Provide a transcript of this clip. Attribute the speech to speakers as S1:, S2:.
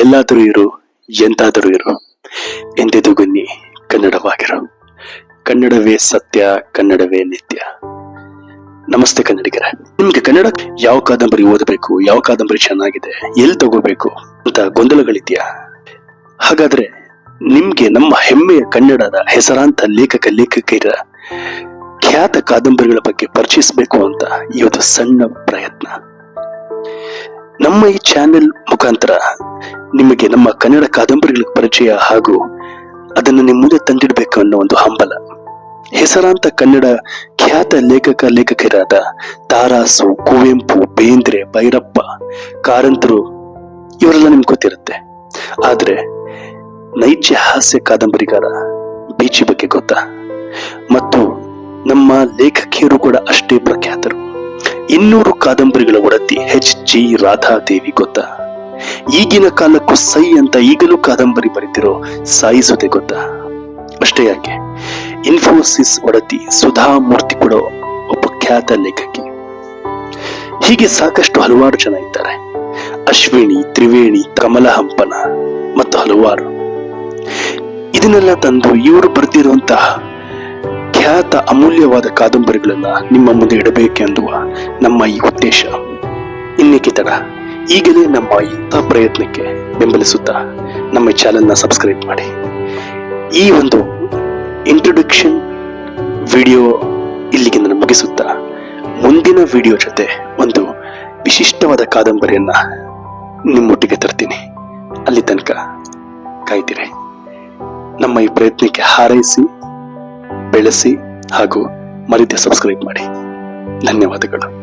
S1: ಎಲ್ಲಾದರೂ ಇರು, ಎಂತಾದರೂ ಇರು. ಎಂದೆದು ಗುನ್ನಿ, ಕನ್ನಡವಾಗಿರು. ಕನ್ನಡವೇ ಸತ್ಯ, ಕನ್ನಡವೇ ನಿತ್ಯ. ನಮಸ್ತೆ ಕನ್ನಡಿಗರ. ನಿಮ್ಗೆ ಕನ್ನಡ ಯಾವ ಕಾದಂಬರಿ ಓದಬೇಕು, ಯಾವ ಕಾದಂಬರಿ ಚೆನ್ನಾಗಿದೆ, ಎಲ್ಲಿ ತಗೋಬೇಕು ಅಂತ ಗೊಂದಲಗಳಿದ್ಯಾ? ಹಾಗಾದ್ರೆ ನಿಮ್ಗೆ ನಮ್ಮ ಹೆಮ್ಮೆಯ ಕನ್ನಡದ ಹೆಸರಾಂತ ಲೇಖಕ ಲೇಖಕಿಯರ ಖ್ಯಾತ ಕಾದಂಬರಿಗಳ ಬಗ್ಗೆ ಪರಿಚಯಿಸಬೇಕು ಅಂತ ಇವತ್ತು ಸಣ್ಣ ಪ್ರಯತ್ನ. ನಮ್ಮ ಈ ಚಾನೆಲ್ ಮುಖಾಂತರ ನಿಮಗೆ ನಮ್ಮ ಕನ್ನಡ ಕಾದಂಬರಿಗಳ ಪರಿಚಯ ಹಾಗೂ ಅದನ್ನು ನಿಮ್ಮ ಮುಂದೆ ತಂದಿಡಬೇಕು ಅನ್ನೋ ಒಂದು ಹಂಬಲ. ಹೆಸರಾಂತ ಕನ್ನಡ ಖ್ಯಾತ ಲೇಖಕ ಲೇಖಕರಾದ ತಾರಾಸು ಕುವೆಂಪು ಬೇಂದ್ರೆ ಭೈರಪ್ಪ ಕಾರಂತರು ಇವರೆಲ್ಲ ನಿಮ್ಗೆ ಗೊತ್ತಿರುತ್ತೆ. ಆದರೆ ನೈಜ ಹಾಸ್ಯ ಕಾದಂಬರಿಗಾರ ಬೀಚಿ ಬಗ್ಗೆ ಗೊತ್ತಾ? ಮತ್ತು ನಮ್ಮ ಲೇಖಕಿಯರು ಕೂಡ ಅಷ್ಟೇ ಪ್ರಖ್ಯಾತರು. ಇನ್ನೂರು ಕಾದಂಬರಿಗಳ ಒಡತಿ ಹೆಚ್ ಜಿ ರಾಧಾದೇವಿ ಗೊತ್ತಾ? ಈಗಿನ ಕಾಲಕ್ಕೂ ಸೈ ಅಂತ ಈಗಲೂ ಕಾದಂಬರಿ ಬರೀತಿರೋ ಸಾಯಿಸೋದೆ ಗೊತ್ತಾ? ಅಷ್ಟೇ ಯಾಕೆ? ಇನ್ಫೋಸಿಸ್ ಒಡತಿ ಸುಧಾ ಮೂರ್ತಿ ಕೂಡ ಒಬ್ಬ ಖ್ಯಾತ ಲೇಖಕಿ. ಹೀಗೆ ಸಾಕಷ್ಟು ಹಲವಾರು ಜನ ಇದ್ದಾರೆ. ಅಶ್ವಿನಿ, ತ್ರಿವೇಣಿ ಕಮಲ ಹಂಪನ ಮತ್ತು ಹಲವಾರು. ಇದನ್ನೆಲ್ಲ ತಂದು ಇವರು ಬರೆದಿರುವಂತಹ ಖ್ಯಾತ ಅಮೂಲ್ಯವಾದ ಕಾದಂಬರಿಗಳನ್ನ ನಿಮ್ಮ ಮುಂದೆ ಇಡಬೇಕೆಂದುವ ನಮ್ಮ ಈ ಉದ್ದೇಶ. ಇನ್ನಿಕ್ಕೆ ತಡ? ಈಗಲೇ ನಮ್ಮ ಇಂಥ ಪ್ರಯತ್ನಕ್ಕೆ ಬೆಂಬಲಿಸುತ್ತಾ ನಮ್ಮ ಚಾನಲ್ನ ಸಬ್ಸ್ಕ್ರೈಬ್ ಮಾಡಿ. ಈ ಒಂದು ಇಂಟ್ರೊಡಕ್ಷನ್ ವಿಡಿಯೋ ಇಲ್ಲಿಗೆ ನಾನು ಮುಗಿಸುತ್ತಾ ಮುಂದಿನ ವಿಡಿಯೋ ಜೊತೆ ಒಂದು ವಿಶಿಷ್ಟವಾದ ಕಾದಂಬರಿಯನ್ನು ನಿಮ್ಮೊಟ್ಟಿಗೆ ತರ್ತೀನಿ. ಅಲ್ಲಿ ತನಕ ಕಾಯ್ತೀರಿ ನಮ್ಮ ಈ ಪ್ರಯತ್ನಕ್ಕೆ ಹಾರೈಸಿ, ಬೆಳೆಸಿ ಹಾಗೂ ಮರಿದೆ ಸಬ್ಸ್ಕ್ರೈಬ್ ಮಾಡಿ. ಧನ್ಯವಾದಗಳು.